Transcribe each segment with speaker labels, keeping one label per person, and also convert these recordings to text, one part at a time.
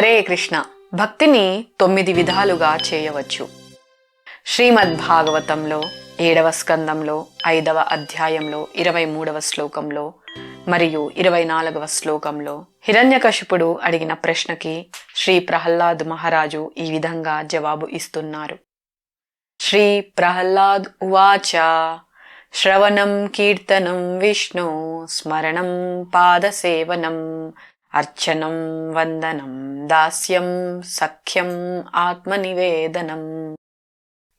Speaker 1: హరే కృష్ణ. భక్తిని తొమ్మిది విధాలుగా చేయవచ్చు. శ్రీమద్ భాగవతంలో ఏడవ స్కందంలో ఐదవ అధ్యాయంలో ఇరవై మూడవ శ్లోకంలో మరియు ఇరవై నాలుగవ శ్లోకంలో హిరణ్యకశిపుడు అడిగిన ప్రశ్నకి శ్రీ ప్రహ్లాద్ మహారాజు ఈ విధంగా జవాబు ఇస్తున్నారు. శ్రీ ప్రహ్లాద్ ఉవాచ శ్రవణం కీర్తనం విష్ణు స్మరణం పాదసేవనం అర్చనం వందనం దాస్యం సఖ్యం ఆత్మనివేదనం.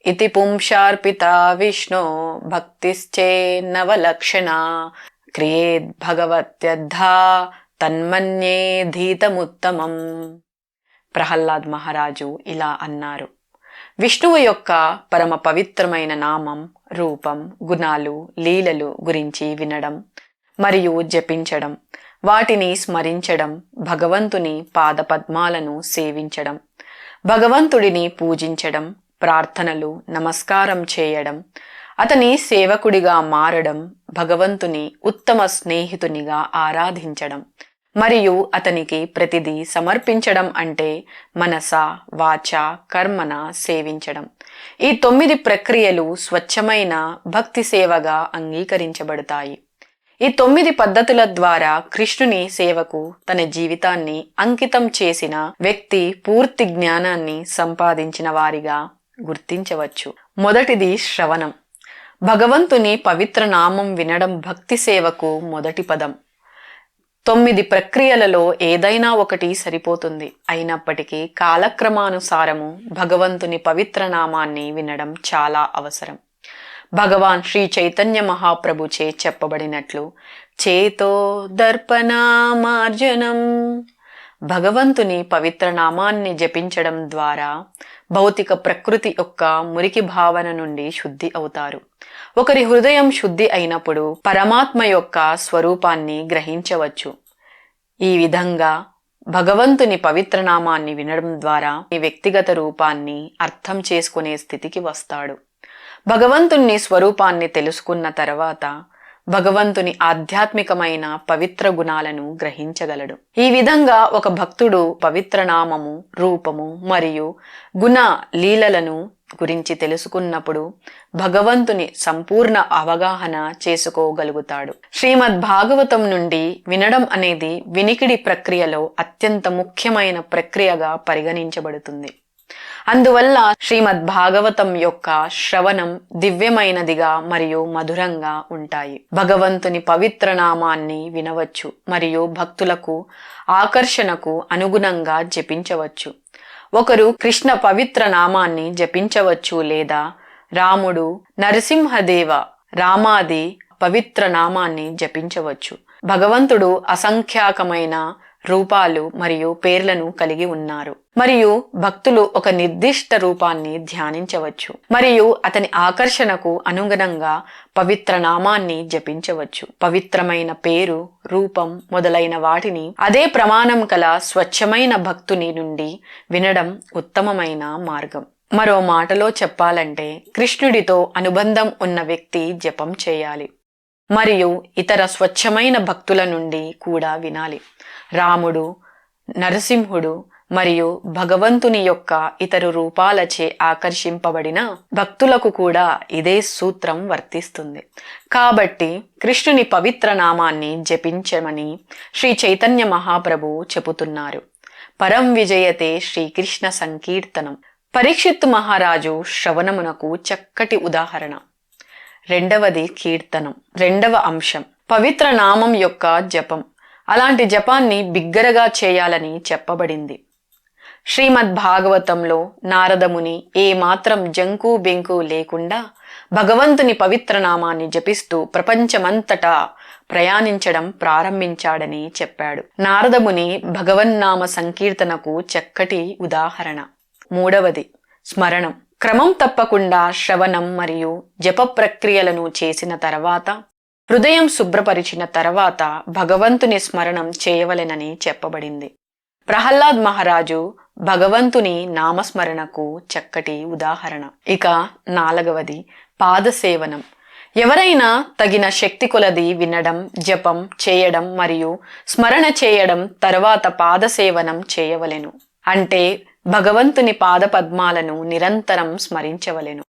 Speaker 1: ఇతి పుంషార్పిత విష్ణు భక్తిశ్చేన్నవలక్షణ క్రియేద్ తన్మన్యే తన్మన్యేధీతముత్తమం ప్రహ్లాద్ మహారాజు ఇలా అన్నారు. విష్ణువు యొక్క పరమ పవిత్రమైన నామం రూపం గుణాలు లీలలు గురించి వినడం మరియు జపించడం వాటిని స్మరించడం భగవంతుని పాదపద్మాలను సేవించడం భగవంతుడిని పూజించడం ప్రార్థనలు నమస్కారం చేయడం అతని సేవకుడిగా మారడం భగవంతుని ఉత్తమ స్నేహితునిగా ఆరాధించడం మరియు అతనికి ప్రతిదీ సమర్పించడం అంటే మనస వాచ కర్మన సేవించడం. ఈ తొమ్మిది ప్రక్రియలు స్వచ్ఛమైన భక్తి సేవగా అంగీకరించబడతాయి. ఈ తొమ్మిది పద్ధతుల ద్వారా కృష్ణుని సేవకు తన జీవితాన్ని అంకితం చేసిన వ్యక్తి పూర్తి జ్ఞానాన్ని సంపాదించిన వారిగా గుర్తించవచ్చు. మొదటిది శ్రవణం. భగవంతుని పవిత్ర నామం వినడం భక్తి సేవకు మొదటి పదం. తొమ్మిది ప్రక్రియలలో ఏదైనా ఒకటి సరిపోతుంది. అయినప్పటికీ కాలక్రమానుసారము భగవంతుని పవిత్ర నామాన్ని వినడం చాలా అవసరం. భగవాన్ శ్రీ చైతన్య మహాప్రభుచే చెప్పబడినట్లు. చేతో దర్పణామార్జనం. భగవంతుని పవిత్ర నామాన్ని జపించడం ద్వారా భౌతిక ప్రకృతి యొక్క మురికి భావన నుండి శుద్ధి అవుతారు. ఒకరి హృదయం శుద్ధి అయినప్పుడు పరమాత్మ యొక్క స్వరూపాన్ని గ్రహించవచ్చు. ఈ విధంగా భగవంతుని పవిత్ర నామాన్ని వినడం ద్వారా ఈ వ్యక్తిగత రూపాన్ని అర్థం చేసుకునే స్థితికి వస్తాడు. భగవంతుని స్వరూపాన్ని తెలుసుకున్న తర్వాత భగవంతుని ఆధ్యాత్మికమైన పవిత్ర గుణాలను గ్రహించగలడు. ఈ విధంగా ఒక భక్తుడు పవిత్ర నామము రూపము మరియు గుణ లీలలను గురించి తెలుసుకున్నప్పుడు భగవంతుని సంపూర్ణ అవగాహన చేసుకోగలుగుతాడు. శ్రీమద్ భాగవతం నుండి వినడం అనేది వినికిడి ప్రక్రియలో అత్యంత ముఖ్యమైన ప్రక్రియగా పరిగణించబడుతుంది. అందువల్ల శ్రీమద్ భాగవతం యొక్క శ్రవణం దివ్యమైనదిగా మరియు మధురంగా ఉంటాయి. భగవంతుని పవిత్ర నామాన్ని వినవచ్చు మరియు భక్తులకు ఆకర్షణకు అనుగుణంగా జపించవచ్చు. ఒకరు కృష్ణ పవిత్ర నామాన్ని జపించవచ్చు లేదా రాముడు నరసింహదేవ రామాది పవిత్ర నామాన్ని జపించవచ్చు. భగవంతుడు అసంఖ్యాకమైన రూపాలు మరియు పేర్లను కలిగి ఉన్నారు. మరియు భక్తులు ఒక నిర్దిష్ట రూపాన్ని ధ్యానించవచ్చు. మరియు అతని ఆకర్షణకు అనుగుణంగా పవిత్ర నామాన్ని జపించవచ్చు. పవిత్రమైన పేరు రూపం మొదలైన వాటిని అదే ప్రమాణం కల స్వచ్ఛమైన భక్తుని నుండి వినడం ఉత్తమమైన మార్గం. మరో మాటలో చెప్పాలంటే కృష్ణుడితో అనుబంధం ఉన్న వ్యక్తి జపం చేయాలి. మరియు ఇతర స్వచ్ఛమైన భక్తుల నుండి కూడా వినాలి. రాముడు నరసింహుడు మరియు భగవంతుని యొక్క ఇతరు రూపాలచే ఆకర్షింపబడిన భక్తులకు కూడా ఇదే సూత్రం వర్తిస్తుంది. కాబట్టి కృష్ణుని పవిత్ర నామాన్ని జపించమని శ్రీ చైతన్య మహాప్రభు చెబుతున్నారు. పరం విజయతే శ్రీకృష్ణ సంకీర్తనం. పరీక్షిత్ మహారాజు శ్రవణమునకు చక్కటి ఉదాహరణ. రెండవది కీర్తనం. రెండవ అంశం. పవిత్ర నామం యొక్క జపం. అలాంటి జపాన్ని బిగ్గరగా చేయాలని చెప్పబడింది. శ్రీమద్ భాగవతంలో నారదముని ఏ మాత్రం జంకు బెంకు లేకుండా భగవంతుని పవిత్ర నామాన్ని జపిస్తూ ప్రపంచమంతటా ప్రయాణించడం ప్రారంభించాడని చెప్పాడు. నారదముని భగవన్నామ సంకీర్తనకు చక్కటి ఉదాహరణ. మూడవది స్మరణం. క్రమం తప్పకుండా శ్రవణం మరియు జప ప్రక్రియలను చేసిన తర్వాత హృదయం శుభ్రపరిచిన తర్వాత భగవంతుని స్మరణం చేయవలెనని చెప్పబడింది. ప్రహ్లాద్ మహారాజు భగవంతుని నామస్మరణకు చక్కటి ఉదాహరణ. ఇక నాలుగవది పాదసేవనం. ఎవరైనా తగిన శక్తి కొలది వినడం జపం చేయడం మరియు స్మరణ చేయడం తర్వాత పాదసేవనం చేయవలెను. అంటే భగవంతుని పాదపద్మాలను నిరంతరం స్మరించవలెను.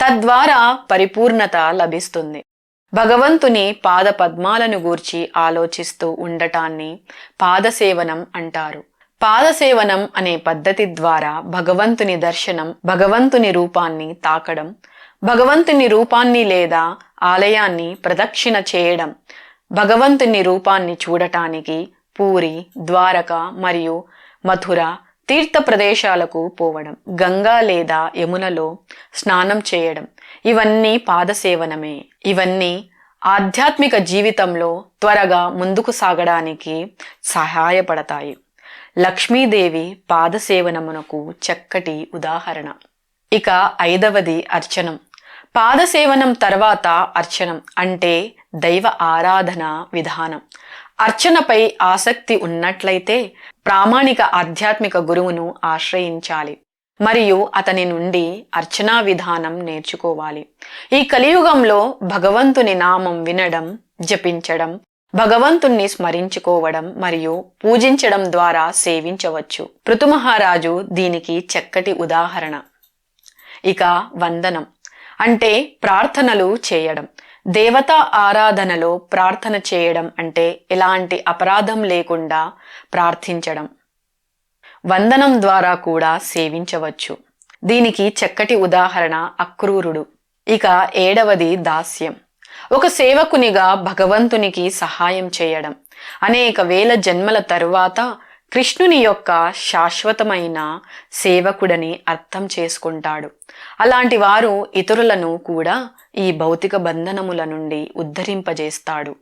Speaker 1: తద్వారా పరిపూర్ణత లభిస్తుంది. భగవంతుని పాదపద్మాలను గూర్చి ఆలోచిస్తూ ఉండటాన్ని పాదసేవనం అంటారు. పాదసేవనం అనే పద్ధతి ద్వారా భగవంతుని దర్శనం భగవంతుని రూపాన్ని తాకడం భగవంతుని రూపాన్ని లేదా ఆలయాన్ని ప్రదక్షిణ చేయడం భగవంతుని రూపాన్ని చూడటానికి పూరి ద్వారక మరియు మథుర తీర్థ ప్రదేశాలకు పోవడం గంగా లేదా యమునలో స్నానం చేయడం ఇవన్నీ పాదసేవనమే ఇవన్నీ ఆధ్యాత్మిక జీవితంలో త్వరగా ముందుకు సాగడానికి సహాయపడతాయి. లక్ష్మీదేవి పాదసేవనమునకు చక్కటి ఉదాహరణ. ఇక ఐదవది అర్చనం. పాదసేవనం తర్వాత అర్చనం అంటే దైవ ఆరాధన విధానం. అర్చనపై ఆసక్తి ఉన్నట్లయితే ప్రామాణిక ఆధ్యాత్మిక గురువును ఆశ్రయించాలి. మరియు అతని నుండి అర్చనా విధానం నేర్చుకోవాలి. ఈ కలియుగంలో భగవంతుని నామం వినడం జపించడం భగవంతుణ్ణి స్మరించుకోవడం మరియు పూజించడం ద్వారా సేవించవచ్చు. పృతుమహారాజు దీనికి చక్కటి ఉదాహరణ. ఇక వందనం. అంటే ప్రార్థనలు చేయడం. దేవత ఆరాధనలో ప్రార్థన చేయడం అంటే ఎలాంటి అపరాధం లేకుండా ప్రార్థించడం. వందనం ద్వారా కూడా సేవించవచ్చు. దీనికి చక్కటి ఉదాహరణ అక్రూరుడు. ఇక ఏడవది దాస్యం. ఒక సేవకునిగా భగవంతునికి సహాయం చేయడం. అనేక వేల జన్మల తరువాత కృష్ణుని యొక్క శాశ్వతమైన సేవకుడని అర్థం చేసుకుంటాడు. అలాంటి వారు ఇతరులను కూడా ఈ భౌతిక బంధనముల నుండి ఉద్ధరింపజేస్తాడు.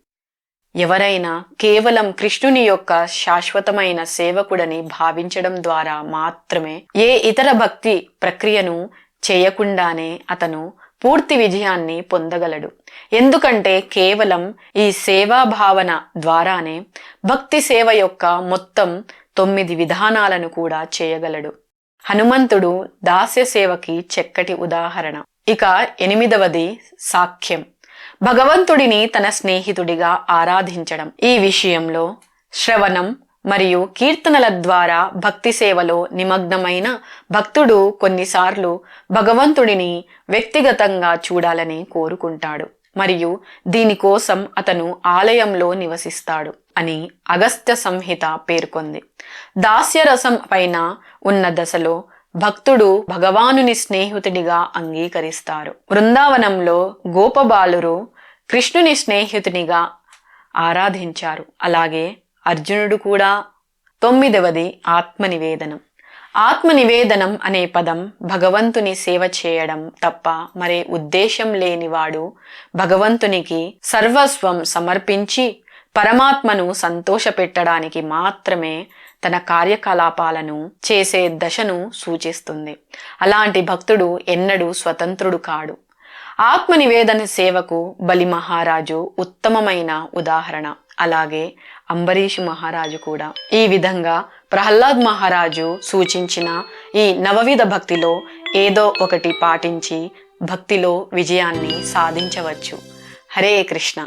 Speaker 1: ఎవరైనా కేవలం కృష్ణుని యొక్క శాశ్వతమైన సేవకుడని భావించడం ద్వారా మాత్రమే ఏ ఇతర భక్తి ప్రక్రియను చేయకుండానే అతను పూర్తి విజయాన్ని పొందగలడు. ఎందుకంటే కేవలం ఈ సేవా భావన ద్వారానే భక్తి సేవ యొక్క మొత్తం తొమ్మిది విధానాలను కూడా చేయగలడు. హనుమంతుడు దాస్య సేవకి చక్కటి ఉదాహరణ. ఇక ఎనిమిదవది సాఖ్యం భగవంతుడిని తన స్నేహితుడిగా ఆరాధించడం. ఈ విషయంలో శ్రవణం మరియు కీర్తనల ద్వారా భక్తి సేవలో నిమగ్నమైన భక్తుడు కొన్నిసార్లు భగవంతుడిని వ్యక్తిగతంగా చూడాలని కోరుకుంటాడు మరియు దీనికోసం అతను ఆలయంలో నివసిస్తాడు అని అగస్త్య సంహిత పేర్కొంది. దాస్యరసం పైన ఉన్న దశలో భక్తుడు భగవానుని స్నేహితుడిగా అంగీకరిస్తారు. బృందావనంలో గోపబాలురు కృష్ణుని స్నేహితునిగా ఆరాధించారు. అలాగే అర్జునుడు కూడా తొమ్మిదవది ఆత్మనివేదనం. ఆత్మనివేదనం అనే పదం భగవంతుని సేవ చేయడం తప్ప మరే ఉద్దేశం లేనివాడు భగవంతునికి సర్వస్వం సమర్పించి పరమాత్మను సంతోషపెట్టడానికి మాత్రమే తన కార్యకలాపాలను చేసే దశను సూచిస్తుంది. అలాంటి భక్తుడు ఎన్నడూ స్వతంత్రుడు కాడు. ఆత్మనివేదన సేవకు బలి మహారాజు ఉత్తమమైన ఉదాహరణ. అలాగే అంబరీష్ మహారాజు కూడా. ఈ విధంగా ప్రహ్లాద్ మహారాజు సూచించిన ఈ నవవిధ భక్తిలో ఏదో ఒకటి పాటించి భక్తిలో విజయాన్ని సాధించవచ్చు. హరే కృష్ణ.